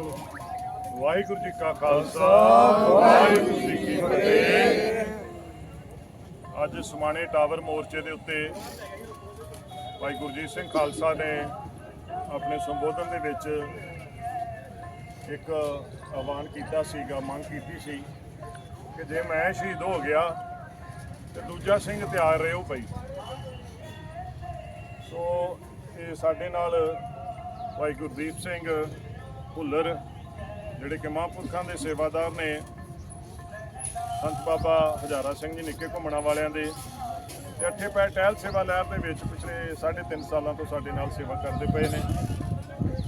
ਵਾਹਿਗੁਰੂ ਜੀ ਕਾ ਖਾਲਸਾ, ਵਾਹਿਗੁਰੂ ਜੀ ਕੀ ਫਤਿਹ। ਅੱਜ ਸਮਾਣੇ ਟਾਵਰ ਮੋਰਚੇ ਦੇ ਉੱਤੇ ਭਾਈ ਗੁਰਜੀਤ ਸਿੰਘ ਖਾਲਸਾ ਨੇ ਆਪਣੇ ਸੰਬੋਧਨ ਦੇ ਵਿੱਚ ਇੱਕ ਆਹਵਾਨ ਕੀਤਾ ਸੀਗਾ, ਮੰਗ ਕੀਤੀ ਸੀ ਕਿ ਜੇ ਮੈਂ ਸ਼ਹੀਦ ਹੋ ਗਿਆ ਤੇ ਦੂਜਾ ਸਿੰਘ ਤਿਆਰ ਰਹੋ ਭਾਈ। ਸੋ ਇਹ ਸਾਡੇ ਨਾਲ ਭਾਈ ਗੁਰਦੀਪ ਸਿੰਘ ਭੁੱਲਰ ਜਿਹੜੇ ਕਿ ਮਹਾਂਪੁਰਖਾਂ ਦੇ ਸੇਵਾਦਾਰ ਨੇ ਸੰਤ ਬਾਬਾ ਹਜ਼ਾਰਾ ਸਿੰਘ ਜੀ ਨਿੱਕੇ ਘੁੰਮਣਾ ਵਾਲਿਆਂ ਦੇ ਤੇ ਅੱਠੇ ਪੈ ਟਹਿਲ ਸੇਵਾ ਲਹਿਰ ਦੇ ਵਿੱਚ ਪਿਛਲੇ 3.5 ਸਾਲਾਂ ਤੋਂ ਸਾਡੇ ਨਾਲ ਸੇਵਾ ਕਰਦੇ ਪਏ ਨੇ।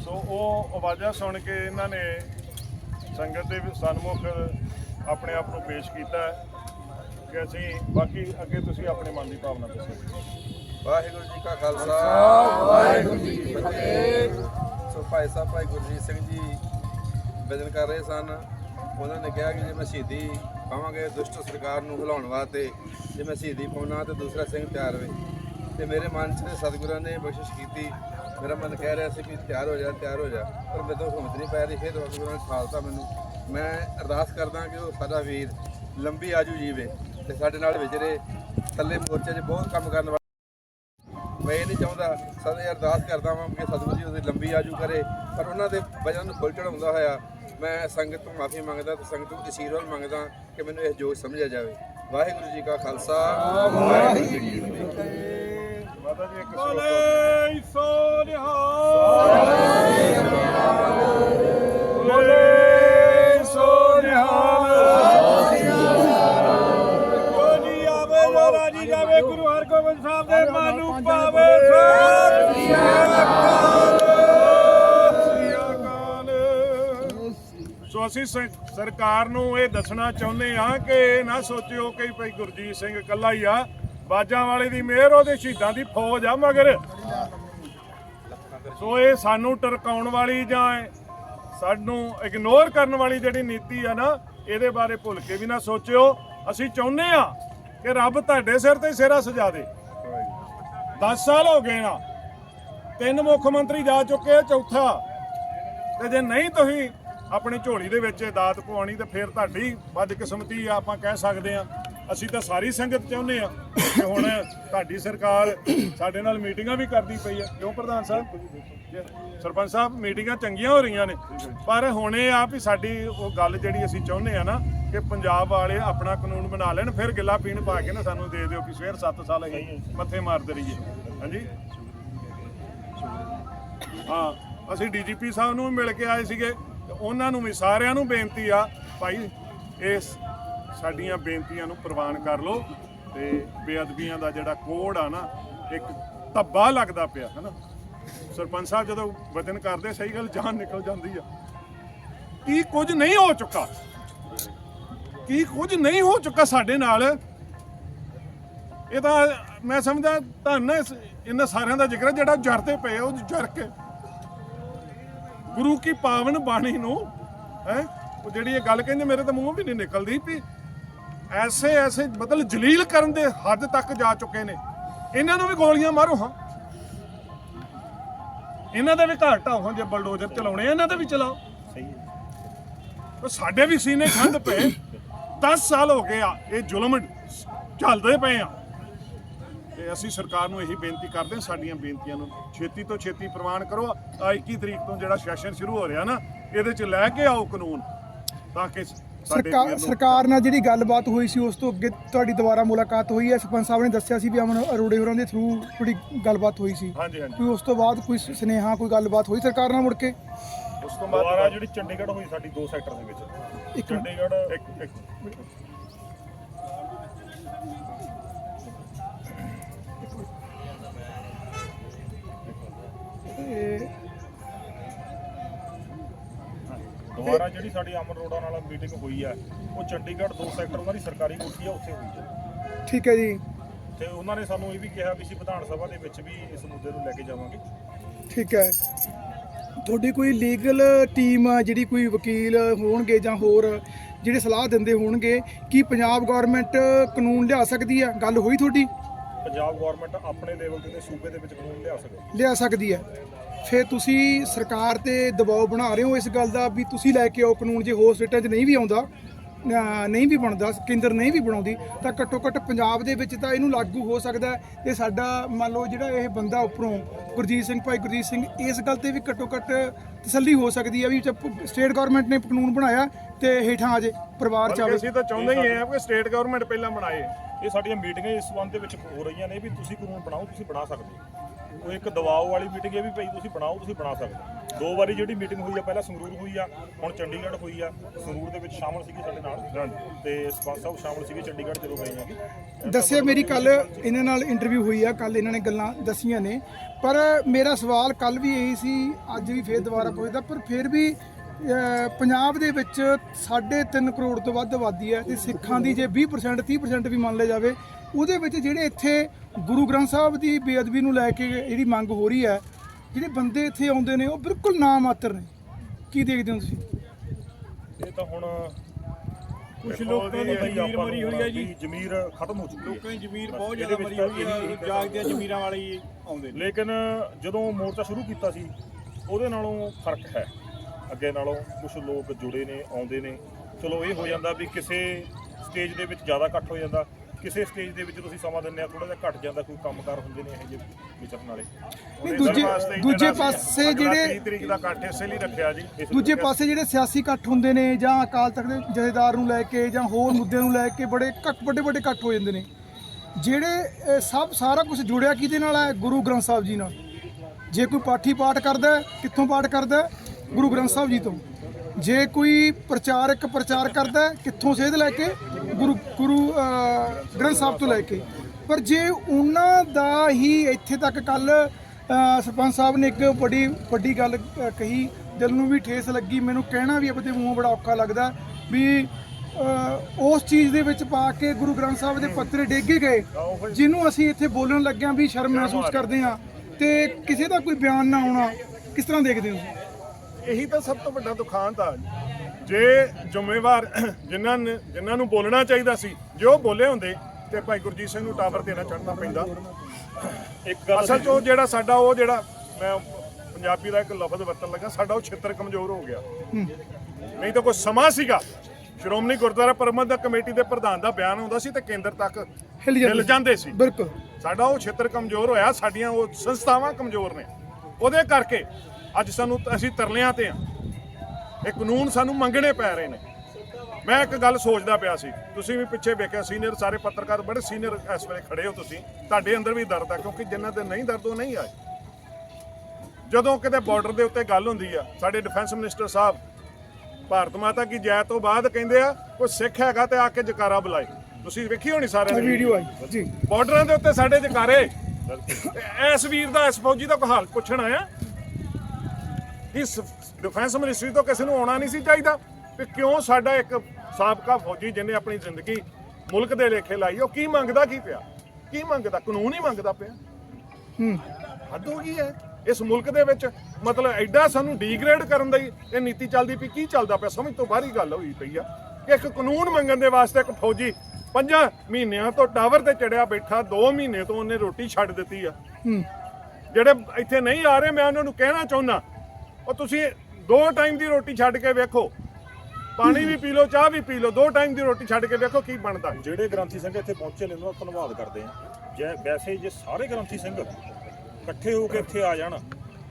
ਸੋ ਉਹ ਆਵਾਜ਼ਾਂ ਸੁਣ ਕੇ ਇਹਨਾਂ ਨੇ ਸੰਗਤ ਦੇ ਸਨਮੁਖ ਆਪਣੇ ਆਪ ਨੂੰ ਪੇਸ਼ ਕੀਤਾ ਹੈ ਕਿ ਅਸੀਂ ਬਾਕੀ ਅੱਗੇ ਤੁਸੀਂ ਆਪਣੇ ਮਨ ਦੀ ਭਾਵਨਾ ਦੱਸੋ। ਵਾਹਿਗੁਰੂ ਜੀ ਕਾ ਖਾਲਸਾ। ਵਾਹਿਗੁਰੂ ਜੀ ਕੀ ਫਤਿਹ। ਭਾਈ ਸਾਹਿਬ, ਭਾਈ ਗੁਰਜੀਤ ਸਿੰਘ ਜੀ ਬਚਨ ਕਰ ਰਹੇ ਸਨ। ਉਹਨਾਂ ਨੇ ਕਿਹਾ ਕਿ ਜੇ ਮੈਂ ਸ਼ਹੀਦੀ ਪਾਵਾਂਗੇ ਦੁਸ਼ਟ ਸਰਕਾਰ ਨੂੰ ਹਿਲਾਉਣ ਵਾਸਤੇ, ਜੇ ਮੈਂ ਸ਼ਹੀਦੀ ਪਾਉਣਾ ਤੇ ਦੂਸਰਾ ਸਿੰਘ ਤਿਆਰ ਹੋਵੇ। ਤੇ ਮੇਰੇ ਮਨ 'ਚ ਸਤਿਗੁਰਾਂ ਨੇ ਬਖਸ਼ਿਸ਼ ਕੀਤੀ। ਮੇਰਾ ਮਨ ਕਹਿ ਰਿਹਾ ਸੀ ਕਿ ਤਿਆਰ ਹੋ ਜਾ, ਤਿਆਰ ਹੋ ਜਾ, ਪਰ ਮੇਰੇ ਤੋਂ ਹਿੰਮਤ ਨਹੀਂ ਪੈ ਰਹੀ। ਫਿਰ ਸਤਿਗੁਰਾਂ ਨੇ ਖਾਲਸਾ ਮੈਨੂੰ। ਮੈਂ ਅਰਦਾਸ ਕਰਦਾ ਕਿ ਉਹ ਸਾਡਾ ਵੀਰ ਲੰਬੀ ਆਜੂ ਜੀਵੇ ਤੇ ਸਾਡੇ ਨਾਲ ਵਿਚਰੇ, ਥੱਲੇ ਮੋਰਚੇ 'ਚ ਬਹੁਤ ਕੰਮ ਕਰਨ ਵਾਲਾ ਮੈਂ ਇਹ ਨਹੀਂ ਚਾਹੁੰਦਾ ਸਦਾ ਅਰਦਾਸ ਕਰਦਾ ਹਾਂ ਕਿ ਸਤਿਗੁਰੂ ਜੀ ਉਹਦੀ ਲੰਬੀ ਆਜੂ ਕਰੇ ਪਰ ਉਹਨਾਂ ਦੇ ਵਜਨ ਨੂੰ ਫੁੱਲ ਚੜਾਉਂਦਾ ਹੋਇਆ ਮੈਂ ਸੰਗਤ ਤੋਂ ਮਾਫੀ ਮੰਗਦਾ ਤੇ ਸੰਗਤ ਤੋਂ ਅਸ਼ੀਰਵਾਦ ਮੰਗਦਾ ਕਿ ਮੈਨੂੰ ਇਹ ਜੋਸ਼ ਸਮਝਿਆ ਜਾਵੇ। ਵਾਹਿਗੁਰੂ ਜੀ ਕਾ ਖਾਲਸਾ ਵਾਹਿਗੁਰੂ ਜੀ ਕੀ ਫਤਿਹ। ਮਾਤਾ ਜੀ ਇੱਕ ਸੋ ਅਸੀਂ ਸਰਕਾਰ ਨੂੰ ਇਹ ਦੱਸਣਾ ਚਾਹੁੰਦੇ ਹਾਂ ਕਿ ਇਹ ਨਾ ਸੋਚਿਓ ਕਿ ਭਾਈ ਗੁਰਜੀਤ ਸਿੰਘ ਇਕੱਲਾ ਹੀ ਆ। ਬਾਜਾਂ ਵਾਲੇ ਦੀ ਮਿਹਰ, ਉਹਦੇ ਸ਼ਹੀਦਾਂ ਦੀ ਫੌਜ ਆ, ਮਗਰ ਸੋ ਇਹ ਸਾਨੂੰ ਟਰਕਾਉਣ ਵਾਲੀ ਜਾਂ ਸਾਨੂੰ ਇਗਨੋਰ ਕਰਨ ਵਾਲੀ ਜਿਹੜੀ ਨੀਤੀ ਆ ਨਾ, ਇਹਦੇ ਬਾਰੇ ਭੁੱਲ ਕੇ ਵੀ ਨਾ ਸੋਚਿਓ। ਅਸੀਂ ਚਾਹੁੰਦੇ ਆ ਕਿ ਰੱਬ ਤੁਹਾਡੇ ਸਿਰ ਤੇ ਸਿਹਰਾ ਸਜਾ ਦੇ। 10 ਸਾਲ ਹੋ ਗਏ ਨਾ, ਤਿੰਨ ਮੁੱਖ ਮੰਤਰੀ ਜਾ ਚੁੱਕੇ ਆ, ਚੌਥਾ। ਤੇ ਜੇ ਨਹੀਂ ਤੁਸੀਂ ਆਪਣੀ ਝੋਲੀ ਦੇ ਵਿੱਚ ਦਾਤ ਪਵਾਉਣੀ ਤੇ ਫਿਰ ਤੁਹਾਡੀ ਬਦਕਿਸਮਤੀ ਆ ਆਪਾਂ ਕਹਿ ਸਕਦੇ ਆ ਅਸੀਂ ਤਾਂ ਸਾਰੀ ਸੰਗਤ ਚਾਹੁੰਦੇ ਆ ਕਿ ਹੁਣ ਤੁਹਾਡੀ ਸਰਕਾਰ ਸਾਡੇ ਨਾਲ ਮੀਟਿੰਗਾਂ ਵੀ ਕਰਦੀ ਪਈ ਆ ਕਿਉਂ ਪ੍ਰਧਾਨ ਸਾਹਿਬ? ਸਰਪੰਚ ਸਾਹਿਬ, ਮੀਟਿੰਗਾਂ ਚੰਗੀਆਂ ਹੋ ਰਹੀਆਂ ਨੇ, ਪਰ ਹੁਣ ਇਹ ਆ ਵੀ ਸਾਡੀ ਉਹ ਗੱਲ ਜਿਹੜੀ ਅਸੀਂ ਚਾਹੁੰਦੇ ਆ ਨਾ ਕਿ ਪੰਜਾਬ ਵਾਲੇ ਆਪਣਾ ਕਾਨੂੰਨ ਬਣਾ ਲੈਣ, ਫਿਰ ਗਿੱਲਾ ਪੀਣ ਪਾ ਕੇ ਨਾ ਸਾਨੂੰ ਦੇ ਦਿਓ ਕਿ ਸਵੇਰ 7 ਸਾਲ ਅਸੀਂ ਮੱਥੇ ਮਾਰਦੇ ਰਹੀਏ। ਹਾਂਜੀ? ਹਾਂ, ਅਸੀਂ ਡੀਜੀਪੀ ਸਾਹਿਬ ਨੂੰ ਵੀ ਮਿਲ ਕੇ ਆਏ ਸੀਗੇ। ਤੇ ਉਹਨਾਂ ਨੂੰ ਵੀ ਸਾਰਿਆਂ ਨੂੰ ਬੇਨਤੀ ਆ, ਭਾਈ ਇਸ ਸਾਡੀਆਂ ਬੇਨਤੀਆਂ ਨੂੰ ਪ੍ਰਵਾਨ ਕਰ ਲਓ ਤੇ ਬੇਅਦਬੀਆਂ ਦਾ ਜਿਹੜਾ ਕੋਡ ਆ ਨਾ, ਇੱਕ ਧੱਬਾ ਲੱਗਦਾ ਪਿਆ, ਹਨਾ? ਸਰਪੰਚ ਸਾਹਿਬ ਜਦੋਂ ਵਚਨ ਕਰਦੇ, ਸਹੀ ਗੱਲ, ਜਾਨ ਨਿਕਲ ਜਾਂਦੀ ਆ। ਕੀ ਕੁਝ ਨਹੀਂ ਹੋ ਚੁੱਕਾ? ਕੀ ਕੁਝ ਨਹੀਂ ਹੋ ਚੁੱਕਾ ਸਾਡੇ ਨਾਲ? ਇਹ ਤਾਂ ਮੈਂ ਸਮਝਦਾ, ਧੰਨ ਹੈ ਇਹਨਾਂ ਸਾਰਿਆਂ ਦਾ ਜ਼ਿਕਰ ਹੈ ਜਿਹੜਾ ਜਰਦੇ ਪਏ ਉਹ ਜਰ ਕੇ ਗੁਰੂ ਕੀ ਪਾਵਨ ਬਾਣੀ ਨੂੰ ਹੈ? ਉਹ ਜਿਹੜੀ ਇਹ ਗੱਲ ਕਹਿੰਦੇ ਮੇਰੇ ਤਾਂ ਮੂੰਹੋਂ ਵੀ ਨਹੀਂ ਨਿਕਲਦੀ ਵੀ ਐਸੇ ਐਸੇ ਮਤਲਬ ਜਲੀਲ ਕਰਨ ਦੇ ਹੱਦ ਤੱਕ ਜਾ ਚੁੱਕੇ ਨੇ। ਇਹਨਾਂ ਨੂੰ ਵੀ ਗੋਲੀਆਂ ਮਾਰੋ ਹਾਂ। ਇਹਨਾਂ ਦਾ ਵੀ ਘਰ ਢਾਓ ਹਾਂ ਜੇ ਬਲਡੋਜ਼ਰ ਚਲਾਉਣੇ ਆ, ਇਹਨਾਂ ਦਾ ਵੀ ਚਲਾਓ। ਉਹ ਸਾਡੇ ਵੀ ਸੀਨੇ ਖੰਡ ਪਏ। 10 ਸਾਲ ਹੋ ਗਏ ਆ ਇਹ ਜ਼ੁਲਮ ਚੱਲਦੇ ਪਏ ਆ। ਤੇ ਅਸੀਂ ਸਰਕਾਰ ਨੂੰ ਇਹੀ ਬੇਨਤੀ ਕਰਦੇ ਹਾਂ ਸਾਡੀਆਂ ਬੇਨਤੀਆਂ ਨੂੰ ਛੇਤੀ ਤੋਂ ਛੇਤੀ ਪ੍ਰਵਾਨ ਕਰੋ। ਆ 21 ਤਰੀਕ ਤੋਂ ਜਿਹੜਾ ਸੈਸ਼ਨ ਸ਼ੁਰੂ ਹੋ ਰਿਹਾ ਨਾ ਇਹਦੇ ਚ ਲੈ ਕੇ ਆਓ ਕਾਨੂੰਨ ਤਾਂ ਕਿ ਸਰਕਾਰ ਨਾਲ ਜਿਹੜੀ ਗੱਲਬਾਤ ਹੋਈ ਸੀ ਉਸ ਤੋਂ ਅੱਗੇ ਤੁਹਾਡੀ ਦੁਬਾਰਾ ਮੁਲਾਕਾਤ ਹੋਈ ਹੈ। ਸਰਪੰਚ ਸਾਹਿਬ ਨੇ ਦੱਸਿਆ ਸੀ ਵੀ ਅਮਨ ਅਰੋੜੇ ਹੋਰਾਂ ਦੇ ਥਰੂ ਥੋੜੀ ਗੱਲਬਾਤ ਹੋਈ ਸੀ। ਹਾਂਜੀ ਹਾਂਜੀ। ਕੋਈ ਉਸ ਤੋਂ ਬਾਅਦ ਕੋਈ ਸੁਨੇਹਾ ਕੋਈ ਗੱਲਬਾਤ ਹੋਈ ਸਰਕਾਰ ਨਾਲ ਮੁੜ ਕੇ? ਉਸ ਤੋਂ ਬਾਅਦ ਜਿਹੜੀ ਚੰਡੀਗੜ੍ਹ ਹੋਈ ਸਾਡੀ ਦੋ ਸੈਕਟਰ ਦੇ ਵਿੱਚ। ਇੱਕ ਚੰਡੀਗੜ੍ਹ ਇੱਕ ਦੁਆਰਾ ਜਿਹੜੀ ਸਾਡੀ ਅਮਰ ਰੋਡਾ ਨਾਲ ਮੀਟਿੰਗ ਹੋਈ ਹੈ ਉਹ ਚੰਡੀਗੜ੍ਹ ਦੋ ਸੈਕਟਰ ਉਹਨਾਂ ਦੀ ਸਰਕਾਰੀ ਕੋਠੀ ਆ ਉੱਥੇ ਹੋਈ ਹੈ ਠੀਕ ਹੈ ਜੀ। ਤੇ ਉਹਨਾਂ ਨੇ ਸਾਨੂੰ ਇਹ ਵੀ ਕਿਹਾ ਵੀ ਅਸੀਂ ਵਿਧਾਨ ਸਭਾ ਦੇ ਵਿੱਚ ਵੀ ਇਸ ਮੁੱਦੇ ਨੂੰ ਲੈ ਕੇ ਜਾਵਾਂਗੇ। ਠੀਕ ਹੈ। ਤੁਹਾਡੀ ਕੋਈ ਲੀਗਲ ਟੀਮ ਆ ਜਿਹੜੀ ਕੋਈ ਵਕੀਲ ਹੋਣਗੇ ਜਾਂ ਹੋਰ ਜਿਹੜੇ ਸਲਾਹ ਦਿੰਦੇ ਹੋਣਗੇ ਕੀ ਪੰਜਾਬ ਗਵਰਨਮੈਂਟ ਕਾਨੂੰਨ ਲਿਆ ਸਕਦੀ ਹੈ ਗੱਲ ਹੋਈ ਤੁਹਾਡੀ? ਪੰਜਾਬ ਗਵਰਨਮੈਂਟ ਆਪਣੇ ਲੈਵਲ ਤੇ ਸੂਬੇ ਦੇ ਵਿੱਚ ਕਾਨੂੰਨ ਲਿਆ ਸਕੇ ਲਿਆ ਸਕਦੀ ਹੈ ਫਿਰ ਤੁਸੀਂ ਸਰਕਾਰ ਤੇ ਦਬਾਅ ਬਣਾ ਰਹੇ ਹੋ ਇਸ ਗੱਲ ਦਾ ਵੀ ਤੁਸੀਂ ਲੈ ਕੇ ਆਓ ਕਾਨੂੰਨ, ਜੇ ਹੋਰ ਸਟੇਟਾਂ 'ਚ ਨਹੀਂ ਵੀ ਆਉਂਦਾ ਨਹੀਂ ਵੀ ਬਣਦਾ, ਕੇਂਦਰ ਨਹੀਂ ਵੀ ਬਣਾਉਂਦੀ, ਤਾਂ ਘੱਟੋ ਘੱਟ ਪੰਜਾਬ ਦੇ ਵਿੱਚ ਤਾਂ ਇਹਨੂੰ ਲਾਗੂ ਹੋ ਸਕਦਾ ਹੈ। ਤੇ ਸਾਡਾ ਮੰਨ ਲਓ ਜਿਹੜਾ ਇਹ ਬੰਦਾ ਉੱਪਰੋਂ ਗੁਰਜੀਤ ਸਿੰਘ, ਭਾਈ ਗੁਰਜੀਤ ਸਿੰਘ, ਇਸ ਗੱਲ ਤੇ ਵੀ ਘੱਟੋ ਘੱਟ ਤਸੱਲੀ ਹੋ ਸਕਦੀ ਹੈ ਵੀ ਸਟੇਟ ਗਵਰਨਮੈਂਟ ਨੇ ਕਾਨੂੰਨ ਬਣਾਇਆ ਤੇ ਹੇਠਾਂ ਆ ਜੇ ਪਰਿਵਾਰ ਚ ਆਵੇ ਅਸੀਂ ਤਾਂ ਚਾਹੁੰਦੇ ਹੀ ਹਾਂ ਕਿ ਸਟੇਟ ਗਵਰਨਮੈਂਟ ਪਹਿਲਾਂ ਬਣਾਏ। ਇਹ ਸਾਡੀਆਂ ਮੀਟਿੰਗਾਂ ਇਸ ਸੰਬੰਧ ਦੇ ਵਿੱਚ ਹੋ ਰਹੀਆਂ ਨੇ ਵੀ ਤੁਸੀਂ ਕਾਨੂੰਨ ਬਣਾਓ ਤੁਸੀਂ ਬਣਾ ਸਕਦੇ ਹੋ। ਉਹ ਇੱਕ ਦਬਾਅ ਵਾਲੀ ਮੀਟਿੰਗ ਹੈ ਵੀ ਭਾਈ ਤੁਸੀਂ ਬਣਾਓ ਤੁਸੀਂ ਬਣਾ ਸਕਦੇ ਹੋ। ਦੋ ਵਾਰੀ ਜਿਹੜੀ ਮੀਟਿੰਗ ਹੋਈ ਆ ਪਹਿਲਾਂ ਸੰਗਰੂਰ ਹੋਈ ਆ ਹੁਣ ਚੰਡੀਗੜ੍ਹ ਹੋਈ ਆ। ਸੰਗਰੂਰ ਦੇ ਵਿੱਚ ਸ਼ਾਮਲ ਸੀਗੇ ਸਾਡੇ ਨਾਲ ਤੇ ਸਰਪੰਚ ਸਾਹਿਬ ਸ਼ਾਮਲ ਸੀਗੇ ਚੰਡੀਗੜ੍ਹ ਜਦੋਂ ਗਏ ਆਗੇ ਦੱਸਿਆ ਮੇਰੀ ਕੱਲ ਇਹਨਾਂ ਨਾਲ ਇੰਟਰਵਿਊ ਹੋਈ ਆ ਕੱਲ ਇਹਨਾਂ ਨੇ ਗੱਲਾਂ ਦਸੀਆਂ ਨੇ। ਪਰ ਮੇਰਾ ਸਵਾਲ ਕੱਲ ਵੀ ਇਹੀ ਸੀ, ਅੱਜ ਵੀ ਫੇਰ ਦੁਬਾਰਾ ਪੁੱਛਦਾ ਪਰ ਫਿਰ ਵੀ ਪੰਜਾਬ ਦੇ ਵਿੱਚ 3.5 ਕਰੋੜ ਤੋਂ ਵੱਧ ਆਬਾਦੀ ਹੈ ਤੇ ਸਿੱਖਾਂ ਦੀ ਜੇ 20% 30% ਵੀ ਮੰਨ ਲਿਆ ਜਾਵੇ, ਉਹਦੇ ਵਿੱਚ ਜਿਹੜੇ ਇੱਥੇ ਗੁਰੂ ਗ੍ਰੰਥ ਸਾਹਿਬ ਦੀ ਬੇਅਦਬੀ ਨੂੰ ਲੈ ਕੇ ਜਿਹੜੀ ਮੰਗ ਹੋ ਰਹੀ ਹੈ, ਜਿਹੜੇ ਬੰਦੇ ਇੱਥੇ ਆਉਂਦੇ ਨੇ, ਉਹ ਬਿਲਕੁਲ ਨਾ ਮਾਤਰ ਨੇ। ਕੀ ਦੇਖਦੇ ਹੋ ਤੁਸੀਂ? ਇਹ ਤਾਂ ਹੁਣ ਕੁਝ ਲੋਕਾਂ ਦੀ ਜ਼ਮੀਰ ਮਰੀ ਹੋਈ ਹੈ ਜੀ। ਜ਼ਮੀਰ ਖਤਮ ਹੋ ਚੁੱਕੀ ਹੈ। ਲੋਕਾਂ ਦੀ ਜ਼ਮੀਰ ਬਹੁਤ ਜ਼ਿਆਦਾ ਮਰੀ ਹੋਈ ਹੈ ਜਾਗਦੇ ਜ਼ਮੀਰਾਂ ਵਾਲੀ ਆਉਂਦੇ ਲੇਕਿਨ ਜਦੋਂ ਮੋਰਚਾ ਸ਼ੁਰੂ ਕੀਤਾ ਸੀ ਉਹਦੇ ਨਾਲੋਂ ਫ਼ਰਕ ਹੈ। ਅੱਗੇ ਨਾਲੋਂ ਕੁਝ ਲੋਕ ਜੁੜੇ ਨੇ ਆਉਂਦੇ ਨੇ। ਚਲੋ ਇਹ ਹੋ ਜਾਂਦਾ ਵੀ ਕਿਸੇ ਸਟੇਜ ਦੇ ਵਿੱਚ ਜ਼ਿਆਦਾ ਇਕੱਠ ਹੋ ਜਾਂਦਾ। ਕਿਸੇ ਸਟੇਜ ਦੇ ਵਿੱਚ ਤੁਸੀਂ ਸਮਾਂ ਦਿੰਦੇ ਆ ਥੋੜਾ ਜਿਹਾ ਘਟ ਜਾਂਦਾ ਕੋਈ ਕੰਮਕਾਰ ਹੁੰਦੇ ਨੇ ਇਹ ਜਿਹੇ ਵਿਚਰਨ ਵਾਲੇ ਨਹੀਂ ਦੂਜੇ ਦੂਜੇ ਪਾਸੇ ਜਿਹੜੇ 30 ਤਰੀਕ ਦਾ ਇਕੱਠ ਇਸੇ ਲਈ ਰੱਖਿਆ ਜੀ ਦੂਜੇ ਪਾਸੇ ਜਿਹੜੇ ਸਿਆਸੀ ਇਕੱਠ ਹੁੰਦੇ ਨੇ ਜਾਂ ਅਕਾਲ ਤਖਤ ਦੇ ਜਥੇਦਾਰ ਨੂੰ ਲੈ ਕੇ ਜਾਂ ਹੋਰ ਮੁੱਦਿਆਂ ਨੂੰ ਲੈ ਕੇ ਬੜੇ ਇਕੱਠ ਵੱਡੇ ਵੱਡੇ ਇਕੱਠ ਹੋ ਜਾਂਦੇ ਨੇ। ਜਿਹੜੇ ਸਭ ਸਾਰਾ ਕੁਝ ਜੁੜਿਆ ਕਿਹਦੇ ਨਾਲ ਹੈ? ਗੁਰੂ ਗ੍ਰੰਥ ਸਾਹਿਬ ਜੀ ਨਾਲ। ਜੇ ਕੋਈ ਪਾਠੀ ਪਾਠ ਕਰਦਾ ਕਿੱਥੋਂ ਪਾਠ ਕਰਦਾ? ਗੁਰੂ ਗ੍ਰੰਥ ਸਾਹਿਬ ਜੀ ਤੋਂ। ਜੇ ਕੋਈ ਪ੍ਰਚਾਰਕ ਪ੍ਰਚਾਰ ਕਰਦਾ ਕਿੱਥੋਂ ਸੇਧ ਲੈ ਕੇ ਗੁਰੂ ਗ੍ਰੰਥ ਸਾਹਿਬ ਤੋਂ ਲੈ ਕੇ। ਪਰ ਜੇ ਉਹਨਾਂ ਦਾ ਹੀ ਇੱਥੇ ਤੱਕ ਕੱਲ ਸਰਪੰਚ ਸਾਹਿਬ ਨੇ ਇੱਕ ਬੜੀ ਵੱਡੀ ਗੱਲ ਕਹੀ, ਦਿਲ ਨੂੰ ਵੀ ਠੇਸ ਲੱਗੀ, ਮੈਨੂੰ ਕਹਿਣਾ ਵੀ ਆਪਣੇ ਮੂੰਹ ਬੜਾ ਔਖਾ ਲੱਗਦਾ ਵੀ ਉਸ ਚੀਜ਼ ਦੇ ਵਿੱਚ ਪਾ ਕੇ ਗੁਰੂ ਗ੍ਰੰਥ ਸਾਹਿਬ ਦੇ ਪੱਤਰੇ ਡੇਗੇ ਗਏ, ਜਿਹਨੂੰ ਅਸੀਂ ਇੱਥੇ ਬੋਲਣ ਲੱਗਿਆਂ ਵੀ ਸ਼ਰਮ ਮਹਿਸੂਸ ਕਰਦੇ ਹਾਂ। ਤੇ ਕਿਸੇ ਦਾ ਕੋਈ ਬਿਆਨ ਨਾ ਆਉਣਾ, ਕਿਸ ਤਰ੍ਹਾਂ ਦੇਖਦੇ ਹੋ ਇਹੀ ਤਾਂ ਸਭ ਤੋਂ ਵੱਡਾ ਦੁਖਾਂਤ ਆ। ਜੇ ਜ਼ਿੰਮੇਵਾਰ ਜਿਨ੍ਹਾਂ ਨੇ ਜਿਨ੍ਹਾਂ ਨੂੰ ਬੋਲਣਾ ਚਾਹੀਦਾ ਸੀ ਜੇ ਉਹ ਬੋਲੇ ਹੁੰਦੇ ਤੇ ਭਾਈ ਗੁਰਜੀਤ ਸਿੰਘ ਨੂੰ ਟਾਵਰ ਤੇ ਨਾ ਚੜਨਾ ਪੈਂਦਾ। ਇੱਕ ਗੱਲ ਅਸਲ 'ਚ ਉਹ ਜਿਹੜਾ ਸਾਡਾ ਉਹ ਜਿਹੜਾ ਮੈਂ ਪੰਜਾਬੀ ਦਾ ਇੱਕ ਲਫ਼ਜ਼ ਵਰਤਣ ਲੱਗਾ ਸਾਡਾ ਉਹ ਛਿੱਤਰ ਕਮਜ਼ੋਰ ਹੋ ਗਿਆ। ਨਹੀਂ ਤਾਂ ਕੋਈ ਸਮਾਂ ਸੀਗਾ। ਸ਼੍ਰੋਮਣੀ ਗੁਰਦੁਆਰਾ ਪ੍ਰਬੰਧਕ ਕਮੇਟੀ ਦੇ ਪ੍ਰਧਾਨ ਦਾ ਬਿਆਨ ਆਉਂਦਾ ਸੀ ਤੇ ਕੇਂਦਰ ਤੱਕ ਹਿੱਲ ਜਾਂਦੇ ਹਿੱਲ ਜਾਂਦੇ ਸੀ। ਬਿਲਕੁਲ। ਸਾਡਾ ਉਹ ਛੇਤਰ ਕਮਜ਼ੋਰ ਹੋਇਆ ਸਾਡੀਆਂ ਉਹ ਸੰਸਥਾਵਾਂ ਕਮਜ਼ੋਰ ਨੇ। ਉਹਦੇ ਕਰਕੇ ਅੱਜ ਸਾਨੂੰ ਅਸੀਂ ਤਰਲਿਆਂ ਤੇ ਆ ਇਹ ਕਾਨੂੰਨ ਸਾਨੂੰ ਮੰਗਣੇ ਪੈ ਰਹੇ ਨੇ। ਮੈਂ ਇੱਕ ਗੱਲ ਸੋਚਦਾ ਪਿਆ ਸੀ। ਤੁਸੀਂ ਵੀ ਪਿੱਛੇ ਵੇਖਿਆ ਸੀਨੀਅਰ ਸਾਰੇ ਪੱਤਰਕਾਰ ਬੜੇ ਸੀਨੀਅਰ ਇਸ ਵੇਲੇ ਖੜੇ ਹੋ ਤੁਸੀਂ। ਤੁਹਾਡੇ ਅੰਦਰ ਵੀ ਦਰਦ ਆ ਕਿਉਂਕਿ ਜਿਨ੍ਹਾਂ ਦੇ ਨਹੀਂ ਦਰਦ ਉਹ ਨਹੀਂ ਆਏ। ਜਦੋਂ ਕਿਤੇ ਬਾਰਡਰ ਦੇ ਉੱਤੇ ਗੱਲ ਹੁੰਦੀ ਆ ਸਾਡੇ ਡਿਫੈਂਸ ਮਿਨਿਸਟਰ ਸਾਹਿਬ ਭਾਰਤ ਮਾਤਾ ਕੀ ਜੈ ਤੋਂ ਬਾਅਦ ਕਹਿੰਦੇ ਆ ਕੋਈ ਸਿੱਖ ਹੈਗਾ ਤੇ ਆ ਕੇ ਜਕਾਰਾ ਬੁਲਾਏ। ਤੁਸੀਂ ਵੇਖੀ ਹੋਣੀ ਸਾਰਿਆਂ ਨੇ ਵੀਡੀਓ ਆਈ ਜੀ। ਬਾਰਡਰਾਂ ਦੇ ਉੱਤੇ ਸਾਡੇ ਜਕਾਰੇ। ਇਸ ਵੀਰ ਦਾ ਇਸ ਫੌਜੀ ਦਾ ਕੋਈ ਹਾਲ ਪੁੱਛਣ ਆਇਆ? ਇਸ ਡਿਫੈਂਸ ਮਿਨਿਸਟਰੀ ਤੋਂ ਕਿਸੇ ਨੂੰ ਆਉਣਾ ਨਹੀਂ ਸੀ ਚਾਹੀਦਾ ਕਿ ਕਿਉਂ ਸਾਡਾ ਇੱਕ ਸਾਬਕਾ ਫੌਜੀ ਜਿਹਨੇ ਆਪਣੀ ਜ਼ਿੰਦਗੀ ਮੁਲਕ ਦੇ ਲੇਖੇ ਲਾਈ ਉਹ ਕੀ ਮੰਗਦਾ ਕੀ ਪਿਆ? ਕੀ ਮੰਗਦਾ? ਕਾਨੂੰਨ ਹੀ ਮੰਗਦਾ ਪਿਆ। ਹੂੰ। ਹੱਦ ਹੋ ਗਈ ਹੈ। ਇਸ ਮੁਲਕ ਦੇ ਵਿੱਚ ਮਤਲਬ ਐਡਾ ਸਾਨੂੰ ਡੀਗ੍ਰੇਡ ਕਰਨ ਦੀ ਇਹ ਨੀਤੀ ਚੱਲਦੀ ਪਈ ਕੀ ਚੱਲਦਾ ਪਿਆ? ਸਮਝ ਤੋਂ ਬਾਹਰੀ ਗੱਲ ਹੋਈ ਪਈ ਆ। ਕਿ ਇੱਕ ਕਾਨੂੰਨ ਮੰਗਣ ਦੇ ਵਾਸਤੇ ਇੱਕ ਫੌਜੀ ਪੰਜਾਂ ਮਹੀਨਿਆਂ ਤੋਂ ਟਾਵਰ ਤੇ ਚੜਿਆ ਬੈਠਾ 2 ਮਹੀਨੇ ਤੋਂ ਉਹਨੇ ਰੋਟੀ ਛੱਡ ਦਿੱਤੀ ਆ। ਹੂੰ। ਜਿਹੜੇ ਇੱਥੇ ਨਹੀਂ ਆ ਰਹੇ ਮੈਂ ਉਹਨਾਂ ਨੂੰ ਕਹਿਣਾ ਚਾਹੁੰਦਾ ਉਹ ਤੁਸੀਂ ਦੋ ਟਾਈਮ ਦੀ ਰੋਟੀ ਛੱਡ ਕੇ ਵੇਖੋ। ਪਾਣੀ ਵੀ ਪੀ ਲਓ ਚਾਹ ਵੀ ਪੀ ਲਓ ਦੋ ਟਾਈਮ ਦੀ ਰੋਟੀ ਛੱਡ ਕੇ ਵੇਖੋ ਕੀ ਬਣਦਾ। ਜਿਹੜੇ ਗ੍ਰੰਥੀ ਸਿੰਘ ਇੱਥੇ ਪਹੁੰਚੇ ਨੇ ਉਹਨਾਂ ਦਾ ਧੰਨਵਾਦ ਕਰਦੇ ਆ ਜੇ ਵੈਸੇ ਜੇ ਸਾਰੇ ਗ੍ਰੰਥੀ ਸਿੰਘ ਇਕੱਠੇ ਹੋ ਕੇ ਇੱਥੇ ਆ ਜਾਣ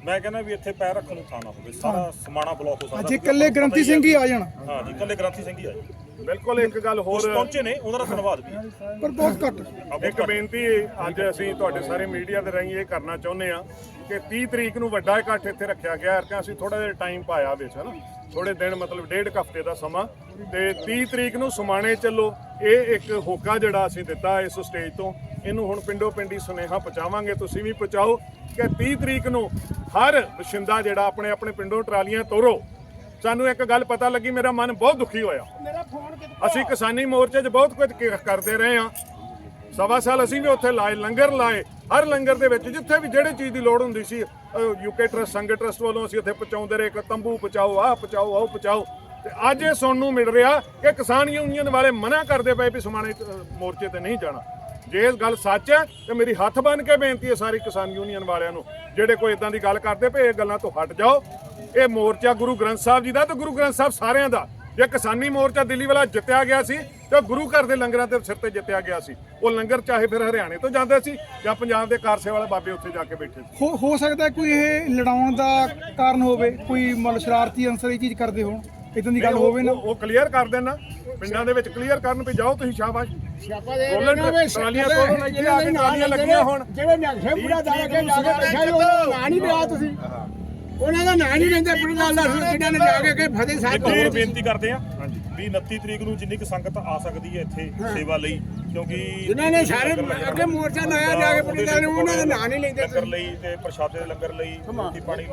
ਮੈਂ ਕਹਿੰਦਾ ਵੀ ਇੱਥੇ ਪੈਰ ਰੱਖਣ ਨੂੰ ਥਾਂ ਨਾ ਹੋਵੇ ਸਾਰਾ ਸਮਾਣਾ ਬਲੌਕ ਹੋ ਸਕਦਾ ਅਜੇ ਇਕੱਲੇ ਗ੍ਰੰਥੀ ਸਿੰਘ ਹੀ। ਆ ਜਾਣ। ਹਾਂ ਜੀ ਇਕੱਲੇ ਗ੍ਰੰਥੀ ਸਿੰਘ ਹੀ ਆਏ ਬਿਲਕੁਲ ਇੱਕ ਗੱਲ ਹੋਰ। ਪਹੁੰਚੇ ਨੇ ਉਹਨਾਂ ਦਾ ਧੰਨਵਾਦ ਵੀ। ਪਰ ਬਹੁਤ ਘੱਟ। ਇੱਕ ਬੇਨਤੀ ਅੱਜ ਅਸੀਂ ਤੁਹਾਡੇ ਸਾਰੇ ਮੀਡੀਆ ਦੇ ਰਾਹੀਂ ਇਹ ਕਰਨਾ ਚਾਹੁੰਦੇ ਆ ਕਿ 30 ਤਰੀਕ ਨੂੰ ਵੱਡਾ ਇਕੱਠ ਇੱਥੇ ਰੱਖਿਆ ਗਿਆ ਹੈ ਕਿ ਅਸੀਂ ਥੋੜਾ ਜਿਹਾ ਟਾਈਮ ਪਾਇਆ ਵਿੱਚ ਹਨਾ ਥੋੜੇ ਦਿਨ ਮਤਲਬ ਡੇਢ ਹਫ਼ਤੇ ਦਾ ਸਮਾਂ। ਤੇ 30 ਤਰੀਕ ਨੂੰ ਸੁਮਾਣੇ ਚੱਲੋ ਇਹ ਇੱਕ ਹੋਕਾ ਜਿਹੜਾ ਅਸੀਂ ਦਿੱਤਾ ਇਸ ਸਟੇਜ ਤੋਂ। ਇਹਨੂੰ ਹੁਣ ਪਿੰਡੋ ਪਿੰਡੀ ਸੁਨੇਹਾ ਪਹੁੰਚਾਵਾਂਗੇ ਤੁਸੀਂ ਵੀ ਪਹੁੰਚਾਓ ਕਿ 30 ਤਰੀਕ ਨੂੰ ਹਰ ਵਸਿੰਦਾ ਜਿਹੜਾ ਆਪਣੇ ਆਪਣੇ ਪਿੰਡੋਂ ਟਰਾਲੀਆਂ ਤੋਰੋ ਸਾਨੂੰ ਇੱਕ ਗੱਲ ਪਤਾ ਲੱਗੀ ਮੇਰਾ ਮਨ ਬਹੁਤ ਦੁਖੀ ਹੋਇਆ। ਅਸੀਂ ਕਿਸਾਨੀ ਮੋਰਚੇ 'ਚ ਬਹੁਤ ਕੁਝ ਕਰਦੇ ਰਹੇ ਹਾਂ। ਸਵਾ ਸਾਲ ਅਸੀਂ ਵੀ ਉੱਥੇ ਲਾਏ ਲੰਗਰ ਲਾਏ। ਹਰ ਲੰਗਰ ਦੇ ਵਿੱਚ ਜਿੱਥੇ ਵੀ ਜਿਹੜੇ ਚੀਜ਼ ਦੀ ਲੋੜ ਹੁੰਦੀ ਸੀ ਯੂਕੇ ਟਰਸਟ ਸੰਗਤ ਟਰਸਟ ਵੱਲੋਂ ਅਸੀਂ ਉੱਥੇ ਪਹੁੰਚਾਉਂਦੇ ਰਹੇ ਕਿ ਤੰਬੂ ਪਹੁੰਚਾਓ ਆਹ ਪਹੁੰਚਾਓ ਆਹ ਪਹੁੰਚਾਓ। ਤੇ ਅੱਜ ਇਹ ਸੁਣਨ ਨੂੰ ਮਿਲ ਰਿਹਾ ਕਿ ਕਿਸਾਨ ਯੂਨੀਅਨ ਵਾਲੇ ਮਨਾ ਕਰਦੇ ਪਏ ਵੀ ਸਮਾਣੇ ਮੋਰਚੇ ਤੇ ਨਹੀਂ ਜਾਣਾ। ਜੇ ਇਹ ਗੱਲ ਸੱਚ ਹੈ, ਤੇ ਮੇਰੀ ਹੱਥ ਬੰਨ ਕੇ ਬੇਨਤੀ ਹੈ ਸਾਰੀ ਕਿਸਾਨ ਯੂਨੀਅਨ ਵਾਲਿਆਂ ਨੂੰ, ਜਿਹੜੇ ਕੋਈ ਇਦਾਂ ਦੀ ਗੱਲ ਕਰਦੇ ਪਏ, ਇਹ ਗੱਲਾਂ ਤੋਂ ਹਟ ਜਾਓ। ਇਹ ਮੋਰਚਾ ਗੁਰੂ ਗ੍ਰੰਥ ਸਾਹਿਬ ਜੀ ਦਾ ਤੇ ਗੁਰੂ ਗ੍ਰੰਥ ਸਾਹਿਬ ਸਾਰਿਆਂ ਦਾ। ਜੇ ਕਿਸਾਨੀ ਮੋਰਚਾ ਦਿੱਲੀ ਵਾਲਾ ਜਿੱਤਿਆ ਗਿਆ ਸੀ, ਤੇ ਉਹ ਗੁਰੂ ਘਰ ਦੇ ਲੰਗਰਾਂ ਦੇ ਸਿਰ ਤੇ ਜਿੱਤਿਆ ਗਿਆ ਸੀ। ਉਹ ਲੰਗਰ ਚਾਹੇ ਫਿਰ ਹਰਿਆਣੇ ਤੋਂ ਜਾਂਦੇ ਸੀ ਜਾਂ ਪੰਜਾਬ ਦੇ ਕਾਰਸੇ ਵਾਲੇ ਬਾਬੇ ਉੱਥੇ ਜਾ ਕੇ ਬੈਠੇ ਸੀ। ਹੋ ਸਕਦਾ ਕੋਈ ਇਹ ਲੜਾਉਣ ਦਾ ਕਾਰਨ ਹੋਵੇ, ਕੋਈ ਮਤਲਬ ਸ਼ਰਾਰਤੀ ਅੰਸਰ ਇਹ ਚੀਜ਼ ਕਰਦੇ ਹੋਣ। ਇਦਾਂ ਦੀ ਗੱਲ ਹੋਵੇ ਨਾ। ਉਹ ਕਲੀਅਰ ਕਰ ਦੇਣਾ। ਪਿੰਡਾਂ ਦੇ ਵਿੱਚ ਕਲੀਅਰ ਕਰਨ ਵੀ ਜਾਓ ਤੁਸੀਂ ਸ਼ਾਬਾਸ਼। ਬੋਲਣ ਟਰਾਲੀਆਂ ਤੋਂ ਲੱਗੇ ਆ ਕੇ ਟਰਾਲੀਆਂ ਲੱਗੀਆਂ ਹੁਣ। ਜਿਹੜੇ ਨਕਸ਼ੇ ਪੂਰਾ ਦਾ ਕੇ ਜਾ ਕੇ ਬੈਠਾ ਸੀ, ਉਹਨਾਂ ਦਾ ਨਾਂ ਨਹੀਂ ਲਿਆ ਤੁਸੀਂ ਉਹਨਾਂ ਦਾ ਨਾਂ ਨਹੀਂ ਲੈਂਦੇ ਪੁਲਿਸ ਵਾਲਾ ਜਿਹਨਾਂ ਨੇ ਜਾ ਕੇ ਕਿ ਫਤਿਹ ਇੱਕ ਸਾਹਿਬ ਹੋਰ ਬੇਨਤੀ ਕਰਦੇ ਆ ਵੀ 29 ਤਰੀਕ ਨੂੰ ਜਿੰਨੀ ਕੁ ਸੰਗਤ ਆ ਸਕਦੀ ਹੈ ਇੱਥੇ ਸੇਵਾ ਲਈ ਕਿਉਂਕਿ ਜਿਨ੍ਹਾਂ ਨੇ ਸਾਰੇ ਅੱਗੇ ਮੋਰਚਾ ਲਾਇਆ ਜਾ ਕੇ ਪੁਲਿਸ ਵਾਲੇ ਉਹਨਾਂ ਦਾ ਨਾਂ ਨਹੀਂ ਲੈਂਦੇ ਲੰਗਰ ਲਈ ਤੇ ਪ੍ਰਸ਼ਾਦੇ ਦੇ ਲੰਗਰ ਲਈ ਰੋਟੀ ਪਾਣੀ